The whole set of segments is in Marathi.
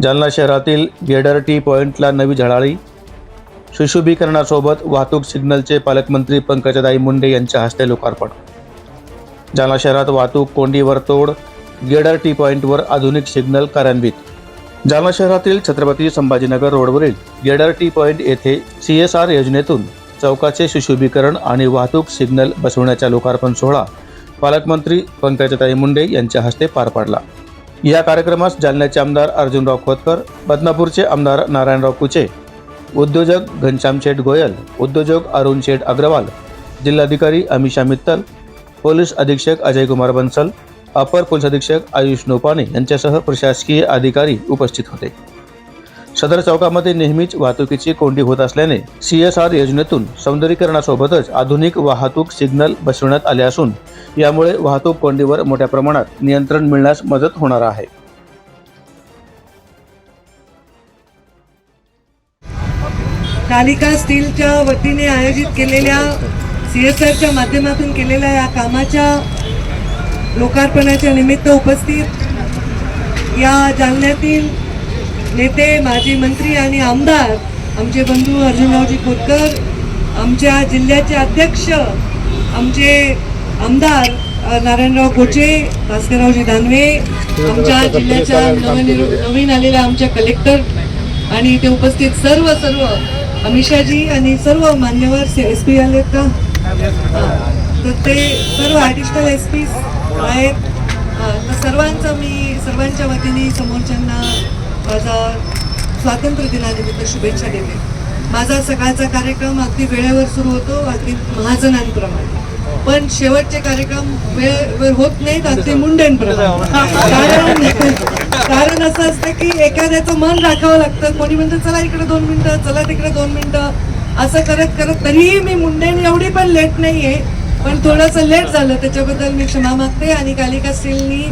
जालना शहरातील गेडर टी पॉईंटला नवी झळाळी. सुशोभीकरणासोबत वाहतूक सिग्नलचे पालकमंत्री पंकजाताई मुंडे यांच्या हस्ते लोकार्पण. जालना शहरात वाहतूक कोंडीवर तोड गेडर टी पॉईंटवर आधुनिक सिग्नल कार्यान्वित. जालना शहरातील छत्रपती संभाजीनगर रोडवरील गेडर टी पॉईंट येथे सी एस आर योजनेतून चौकाचे सुशोभीकरण आणि वाहतूक सिग्नल बसवण्याचा लोकार्पण सोहळा पालकमंत्री पंकजाताई मुंडे यांच्या हस्ते पार पाडला. या कार्यक्रमास जालन्याचे आमदार अर्जुनराव खोतकर बदनापूरचे आमदार नारायणराव कुचे उद्योजक घनश्याम शेठ गोयल उद्योजक अरुण शेठ अग्रवाल जिल्हाधिकारी अमिषा मित्तल पोलीस अधीक्षक अजय कुमार बन्सल अपर पोलीस अधीक्षक आयुष नोपाने यांच्यासह प्रशासकीय अधिकारी उपस्थित होते. सदर चौकामध्ये नेहमीच वाहतुकीची कोंडी होत असल्याने सी एस आर योजनेतून सौंदर्यीकरणासोबतच आधुनिक वाहतूक सिग्नल बसवण्यात आले असून यामुळे वाहतूक कोंडीवर मोठ्या प्रमाणात नियंत्रण मिळण्यास मदत होणार आहे. कालिका स्टीलच्या वतीने आयोजित केलेल्या सी एस आरच्या माध्यमातून केलेल्या या कामाच्या लोकार्पणाच्या निमित्त उपस्थित या जालन्यातील नेते माजी मंत्री आणि आमदार आमचे बंधू अर्जुनरावजी खोतकर आमच्या जिल्ह्याचे अध्यक्ष आमचे आमदार नारायणराव कोचे भास्कररावजी दानवे आमच्या जिल्ह्याच्या नवनिर् नवीन आलेल्या आमच्या कलेक्टर आणि इथे उपस्थित सर्व सर्व अमिषाजी आणि सर्व मान्यवर एस पी आलेत का? तर ते सर्व ॲडिशनल एस पी आहेत. तर सर्वांचं मी सर्वांच्या वतीने समोरच्यांना माझा स्वातंत्र्य दिनानिमित्त शुभेच्छा देते. माझा सकाळचा कार्यक्रम अगदी वेळेवर सुरू होतो अगदी महाजनांप्रमाणे. पण शेवटचे कार्यक्रम वेळ वेळ होत नाहीत अगदी मुंडेंप्रमाणे कारण कारण असं असतं की एखाद्याचं मन राखावं लागतं. कोणी म्हणतं चला इकडे दोन मिनिटं चला तिकडे दोन मिनिटं. असं करत करत तरीही मी मुंडेन एवढी पण लेट नाहीये पण थोडंसं लेट झालं. त्याच्याबद्दल मी क्षमा मागते आणि कालिका स्टीलनी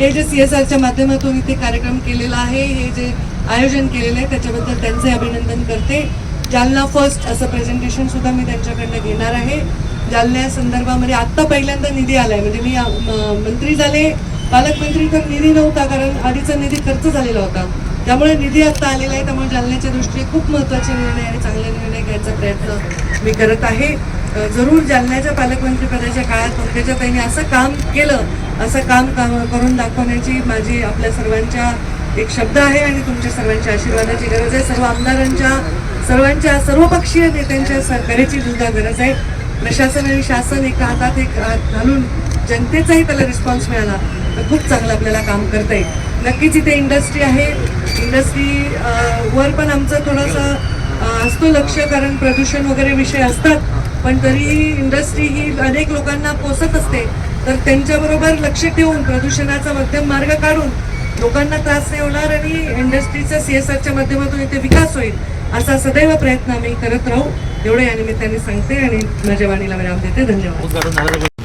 हे जे सी एस आरच्या माध्यमातून इथे कार्यक्रम केलेला आहे हे जे आयोजन केलेलं आहे त्याच्याबद्दल त्यांचे अभिनंदन करते. जालना फर्स्ट असं प्रेझेंटेशन सुद्धा मी त्यांच्याकडनं घेणार आहे. जालन्या संदर्भामध्ये आत्ता पहिल्यांदा निधी आलाय. म्हणजे मी मंत्री झाले पालकमंत्री तर निधी नव्हता कारण आधीचा निधी खर्च झालेला होता. त्यामुळे निधी आत्ता आलेला आहे त्यामुळे जालन्याच्या दृष्टीने खूप महत्त्वाचे निर्णय आणि चांगले निर्णय घ्यायचा प्रयत्न मी करत आहे. जरूर जालन्याच्या पालकमंत्रीपदाच्या काळात पंकजाताईने असं काम केलं असं काम काम करून दाखवण्याची माझी आपल्या सर्वांच्या एक शब्द आहे आणि तुमच्या सर्वांच्या आशीर्वादाची गरज आहे. सर्व आमदारांच्या सर्वांच्या सर्वपक्षीय नेत्यांच्या सहकार्याची सुद्धा गरज आहे. प्रशासन आणि शासन एका हातात एक हात घालून जनतेचाही त्याला रिस्पॉन्स मिळाला. तर खूप चांगलं आपल्याला काम करता येईल नक्कीच इथे इंडस्ट्री आहे. इंडस्ट्री वर पण आमचं थोडंसं असतो लक्ष कारण प्रदूषण वगैरे विषय असतात. पण तरीही इंडस्ट्री ही अनेक लोकांना पोसत असते. तर त्यांच्याबरोबर लक्ष ठेवून प्रदूषणाचा मध्यम मार्ग काढून लोकांना त्रास नाही होणार आणि इंडस्ट्रीचा सी एस आरच्या माध्यमातून इथे विकास होईल असा सदैव प्रयत्न आम्ही करत राहू. एवढे या निमित्ताने सांगते आणि माझ्या वाणीला विराम देते. धन्यवाद.